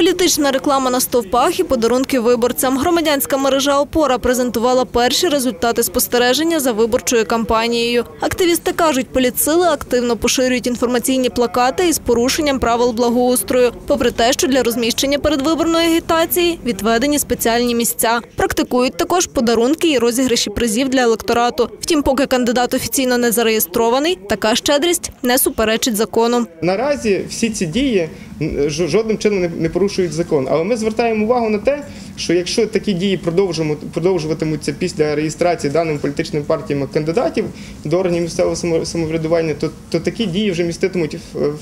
Політична реклама на стовпах і подарунки виборцям. Громадянська мережа Опора презентувала перші результати спостереження за виборчою кампанією. Активісти кажуть, політсили активно поширюють інформаційні плакати із порушенням правил благоустрою, попри те, що для розміщення передвиборної агітації відведені спеціальні місця. Практикують також подарунки і розіграші призів для електорату. Втім, поки кандидат офіційно не зареєстрований, така щедрість не суперечить закону. Наразі всі ці дії жодним чином не- порушують закон. Але ми звертаємо увагу на те, що якщо такі дії продовжуватимуться після реєстрації даними політичними партіями кандидатів до органів місцевого самоврядування, то, то такі дії вже міститимуть, в-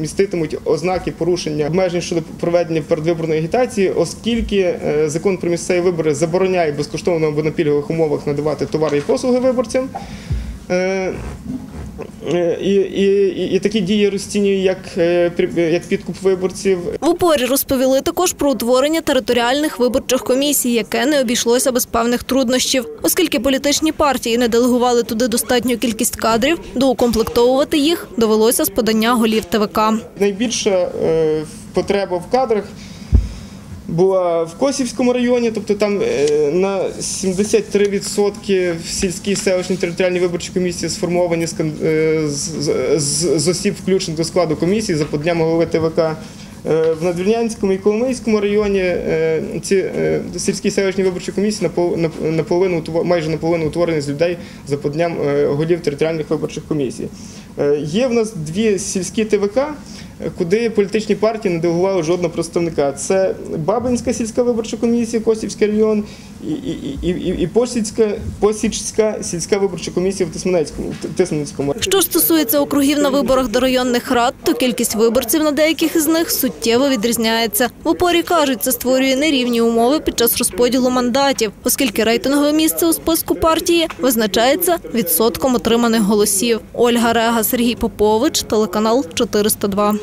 міститимуть ознаки порушення обмежень щодо проведення передвиборної агітації, оскільки е, закон про місцеві вибори забороняє безкоштовно або на пільгових умовах надавати товари і послуги виборцям. Е, І, і, і, такі дії розцінює як, е, як підкуп виборців. В упорі розповіли також про утворення територіальних виборчих комісій, яке не обійшлося без певних труднощів, оскільки політичні партії не делегували туди достатню кількість кадрів, доукомплектовувати їх довелося з подання голів ТВК. Найбільша е, потреба в кадрах була в Косівському районі, тобто там е, на 73% в сільській селищній територіальній виборчій комісії сформовані з, е, з, з, з осіб, включених до складу комісії за поднями голови ТВК. Е, В Надвірнянському і Коломийському районі ці сільські селищні виборчі комісії напол- нап- наполовину майже наполовину утворені з людей за подням голів територіальних виборчих комісій. Є в нас дві сільські ТВК, куди політичні партії не делегували жодного представника. Це Бабинська сільська виборча комісія, Косівський район і, і, і, і, і Посічська, сільська виборча комісія в Тисменецькому. в Тисменецькому. Що стосується округів на виборах до районних рад, то кількість виборців на деяких із них суттєво відрізняється. В упорі кажуть, це створює нерівні умови під час розподілу мандатів, оскільки рейтингове місце у списку партії визначається відсотком отриманих голосів. Ольга Рега, Сергій Попович, телеканал 402.